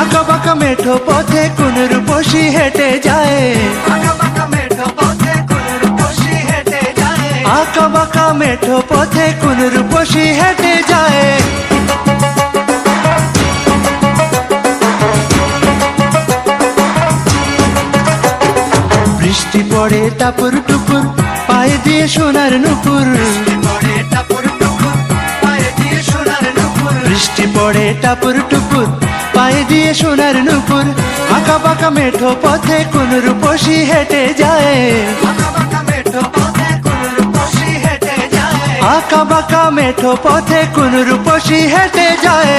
আঁকা বাঁকা মেঠো পথে কোন রূপসী হেঁটে যায়। আঁকা বাঁকা মেঠো পথে কোন রূপসী হেঁটে যায়। বৃষ্টি পড়ে টাপুর টুপুর পায়ে দিয়ে সোনার নুপুর। পরে টাপুর টুকুর পায়ে দিয়ে সোনার নুপুর। বৃষ্টি পড়ে টাপুর টুপুর পায়ে দিয়ে সোনার নুপুর আঁকা পাকা মেঠো পথে কোন রূপসি হেঁটে যায়। আঁকা বাঁকা মেঠো পথে কোন রূপসি হেঁটে যায়।